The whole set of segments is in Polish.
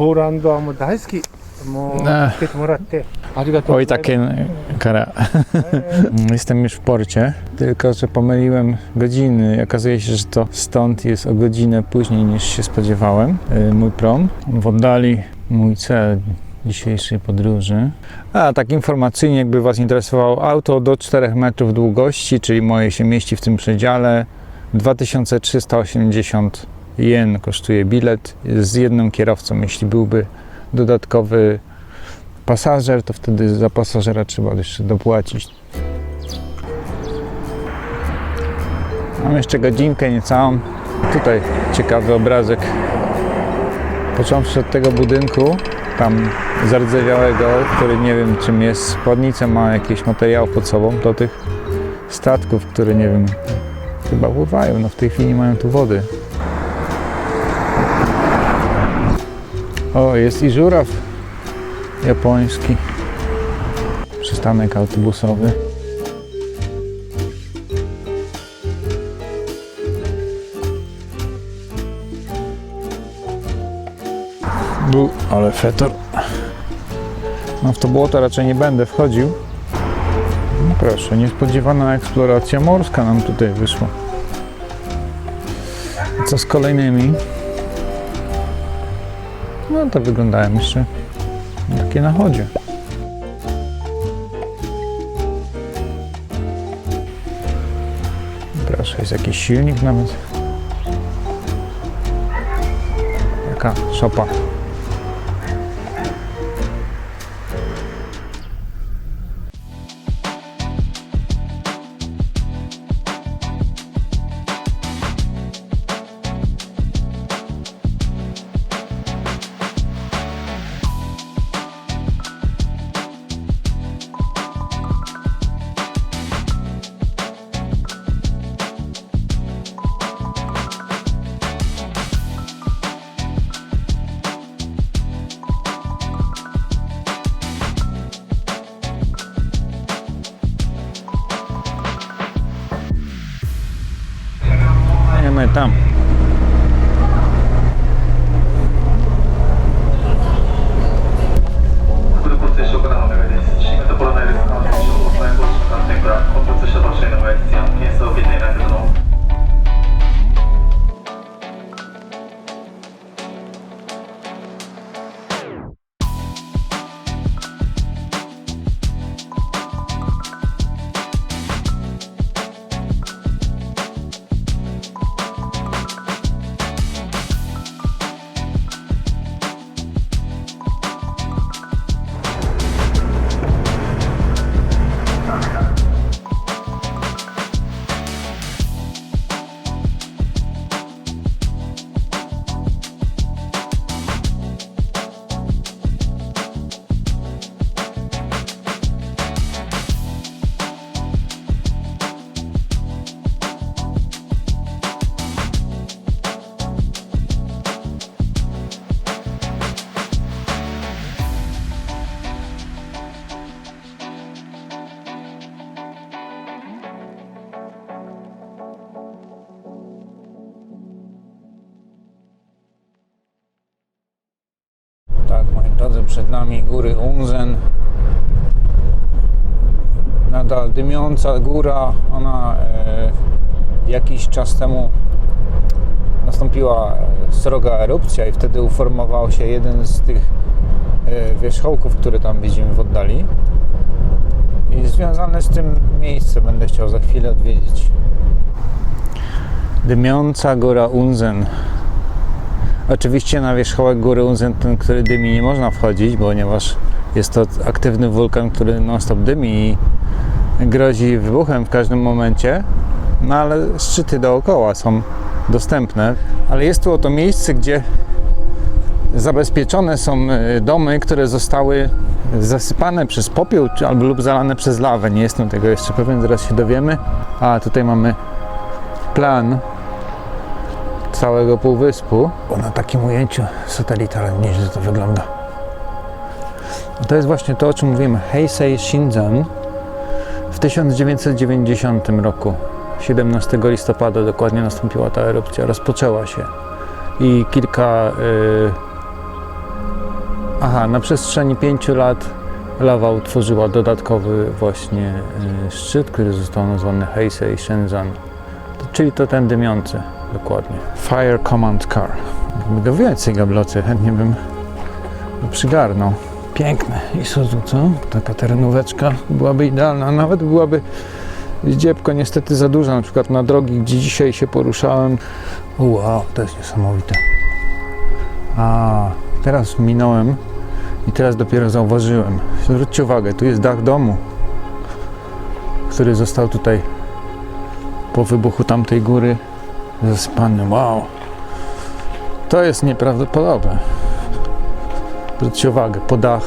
ポーランドはもう大好きもうあつけてもらってありがとう Oj, ございます takie kara. Jestem już w porcie, tylko że pomyliłem godziny. Okazuje się, że to stąd jest o godzinę później niż się spodziewałem. y, Mój prom w oddali mój cel dzisiejszej podróży. A tak informacyjnie, jakby Was interesowało, auto do 4 metrów długości, czyli moje się mieści w tym przedziale. 2380 jen kosztuje bilet z jednym kierowcą. Jeśli byłby dodatkowy pasażer, to wtedy za pasażera trzeba jeszcze dopłacić. Mam jeszcze godzinkę niecałą. Tutaj ciekawy obrazek. Począwszy od tego budynku, tam zardzewiałego, który nie wiem czym jest, spładnicę ma jakiś materiał pod sobą, do tych statków, które nie wiem, chyba pływają. No w tej chwili mają tu wody. O, jest i żuraw japoński. Przystanek autobusowy. Był, ale fetor. No w to błoto raczej nie będę wchodził. No proszę, niespodziewana eksploracja morska nam tutaj wyszła. Co z kolejnymi? No to wyglądają jeszcze takie na chodzie. Proszę, jest jakiś silnik nawet. Jaka szopa. come. Góry Unzen. Nadal dymiąca góra. Ona e, jakiś czas temu nastąpiła e, sroga erupcja i wtedy uformował się jeden z tych e, wierzchołków, które tam widzimy w oddali. I związane z tym miejsce będę chciał za chwilę odwiedzić. Dymiąca góra Unzen. Oczywiście na wierzchołek góry Unzen, ten, który dymi, nie można wchodzić, ponieważ jest to aktywny wulkan, który non-stop dymi i grozi wybuchem w każdym momencie. No ale szczyty dookoła są dostępne. Ale jest tu oto miejsce, gdzie zabezpieczone są e, domy, które zostały zasypane przez popiół albo lub zalane przez lawę. Nie jestem tego jeszcze pewien, zaraz się dowiemy. A tutaj mamy plan całego półwyspu. Bo na takim ujęciu satelitarnym nieźle to wygląda. To jest właśnie to, o czym mówimy. Heisei Shinzan w 1990 roku, 17 listopada dokładnie nastąpiła ta erupcja, rozpoczęła się i kilka y, Aha, na przestrzeni pięciu lat lawa utworzyła dodatkowy właśnie y, szczyt, który został nazwany Heisei Shenzan. To, czyli to ten dymiący, dokładnie. Fire Command Car. Jakby go więcej gabloty, chętnie bym przygarnął. Piękne Isuzu, co? Taka terenóweczka byłaby idealna, nawet byłaby zdziebko niestety za duża, na przykład na drogi, gdzie dzisiaj się poruszałem. Wow, to jest niesamowite. A, teraz minąłem i teraz dopiero zauważyłem. Zwróćcie uwagę, tu jest dach domu, który został tutaj po wybuchu tamtej góry zasypany. Wow, to jest nieprawdopodobne. Zwróćcie uwagę, po dach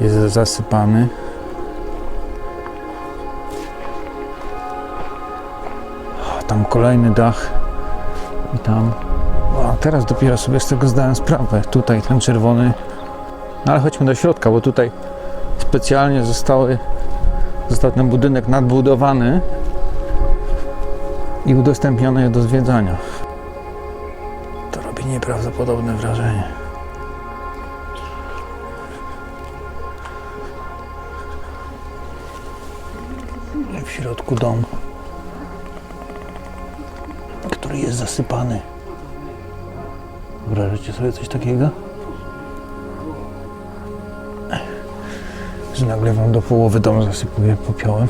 jest zasypany. Tam kolejny dach i tam teraz dopiero sobie z tego zdałem sprawę. Tutaj ten czerwony. No ale chodźmy do środka, bo tutaj specjalnie zostały, został ten budynek nadbudowany i udostępniony do zwiedzania. To robi nieprawdopodobne wrażenie. W środku dom, który jest zasypany. Wyobrażacie sobie coś takiego? Że nagle wam do połowy dom zasypuje popiołem.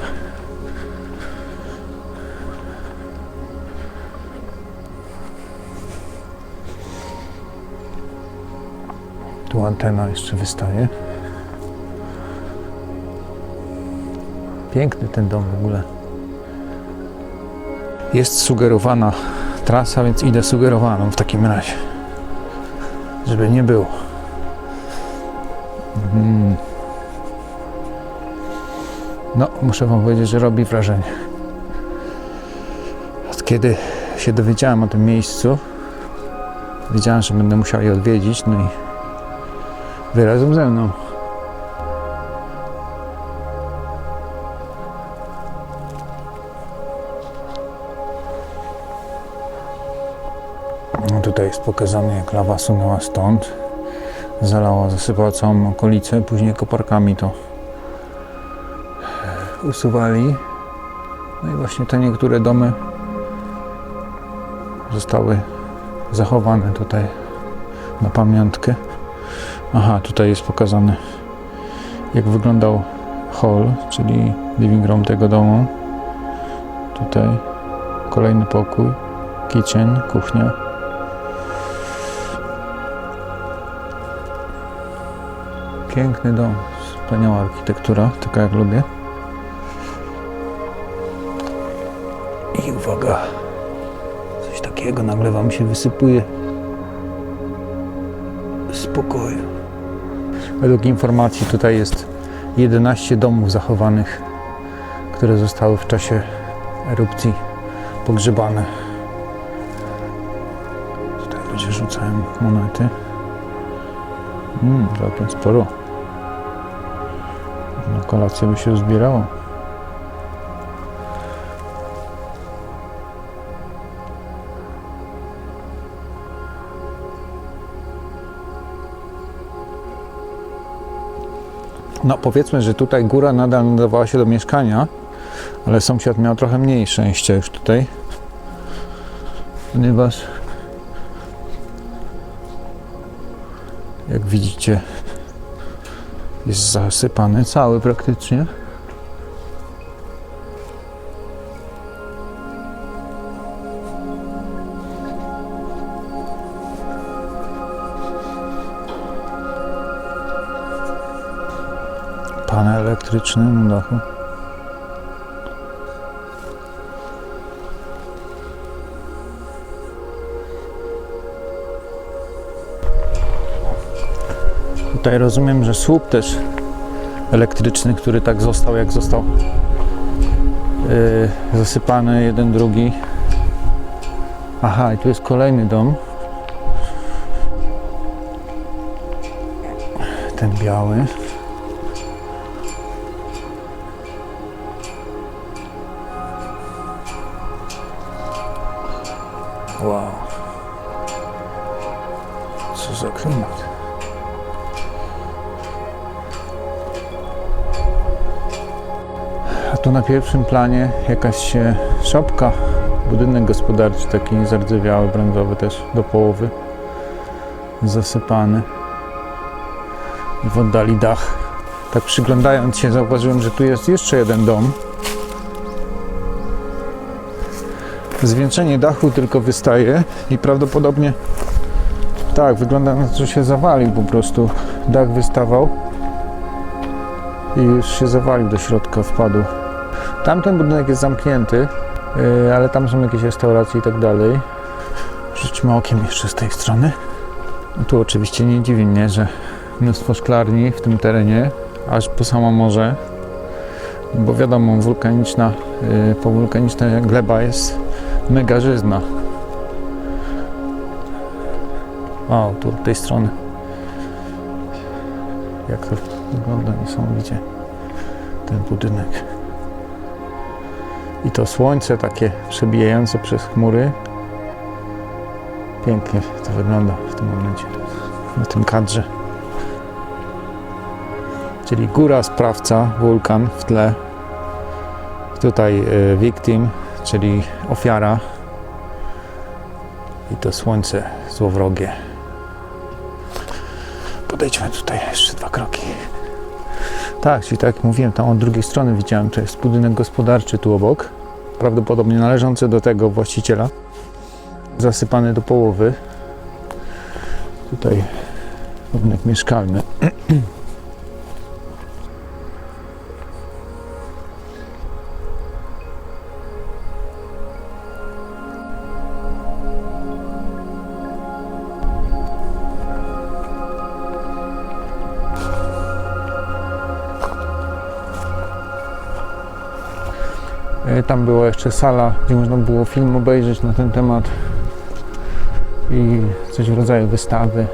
Antena jeszcze wystaje. Piękny ten dom w ogóle. Jest sugerowana trasa, więc idę sugerowaną w takim razie żeby nie było. Mm. No, muszę Wam powiedzieć, że robi wrażenie. Od kiedy się dowiedziałem o tym miejscu, wiedziałem, że będę musiał je odwiedzić, no i Wy razem ze mną. No tutaj jest pokazane, jak lawa sunęła stąd, zalała, zasypała całą okolicę, później koparkami to e, usuwali. No i właśnie te niektóre domy zostały zachowane tutaj na pamiątkę. Aha, tutaj jest pokazane, jak wyglądał hall, czyli living room tego domu. Tutaj kolejny pokój, kitchen, kuchnia. Piękny dom, wspaniała architektura, taka jak lubię. I uwaga, coś takiego nagle wam się wysypuje z. Według informacji tutaj jest 11 domów zachowanych, które zostały w czasie erupcji pogrzebane. Tutaj ludzie rzucają monety. Mm, całkiem sporo. Na kolację by się uzbierało. No powiedzmy, że tutaj góra nadal nadawała się do mieszkania, ale sąsiad miał trochę mniej szczęścia już tutaj, ponieważ jak widzicie jest zasypany cały praktycznie. Panel elektryczny na dachu. Tutaj rozumiem, że słup też elektryczny, który tak został, jak został yy, zasypany jeden, drugi. Aha, i tu jest kolejny dom. Ten biały. Tu na pierwszym planie jakaś szopka, budynek gospodarczy taki zardzewiały, brązowy też do połowy, zasypany. W oddali dach. Tak przyglądając się zauważyłem, że tu jest jeszcze jeden dom. Zwieńczenie dachu tylko wystaje i prawdopodobnie tak, wygląda na to, że się zawalił po prostu. Dach wystawał i już się zawalił do środka, wpadł. Tamten budynek jest zamknięty, yy, ale tam są jakieś restauracje i tak dalej. Rzućmy okiem jeszcze z tej strony. No tu oczywiście nie dziwi mnie, że mnóstwo szklarni w tym terenie, aż po samo morze, bo wiadomo, wulkaniczna, yy, powulkaniczna gleba jest mega żyzna. O, tu od tej strony. Jak to wygląda niesamowicie ten budynek. I to słońce takie przebijające przez chmury. Pięknie to wygląda w tym momencie, na tym kadrze. Czyli góra sprawca, wulkan w tle. Tutaj y, victim, czyli ofiara. I to słońce złowrogie. Podejdźmy tutaj jeszcze dwa kroki. Tak, czyli tak jak mówiłem, tam od drugiej strony widziałem, to jest budynek gospodarczy tu obok. Prawdopodobnie należący do tego właściciela. Zasypany do połowy. Tutaj budynek mieszkalny. Tam była jeszcze sala, gdzie można było film obejrzeć na ten temat i coś w rodzaju wystawy.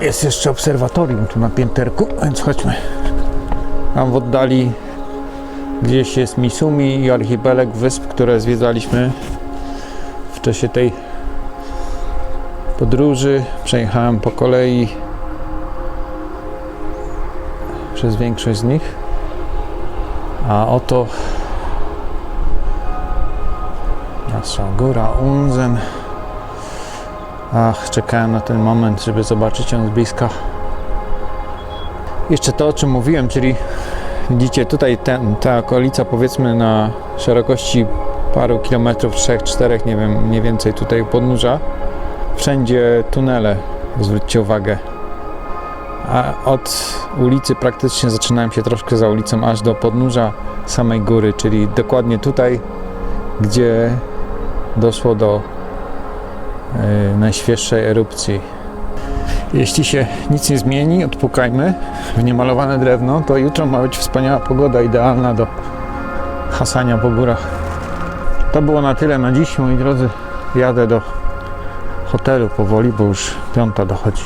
Jest jeszcze obserwatorium tu na pięterku, więc chodźmy. Tam w oddali gdzieś jest Misumi i archipelag wysp, które zwiedzaliśmy w czasie tej podróży. Przejechałem po kolei przez większość z nich. A oto nasza góra Unzen. Ach, czekałem na ten moment, żeby zobaczyć ją z bliska. Jeszcze to, o czym mówiłem, czyli widzicie tutaj ten, ta okolica powiedzmy na szerokości paru kilometrów, trzech, czterech, nie wiem, mniej więcej tutaj podnóża. Wszędzie tunele, zwróćcie uwagę. A od ulicy praktycznie zaczynałem się troszkę za ulicą aż do podnóża samej góry, czyli dokładnie tutaj, gdzie doszło do e, najświeższej erupcji. Jeśli się nic nie zmieni, odpukajmy w niemalowane drewno, to jutro ma być wspaniała pogoda, idealna do hasania po górach. To było na tyle na dziś, moi drodzy. Jadę do hotelu powoli, bo już piąta dochodzi.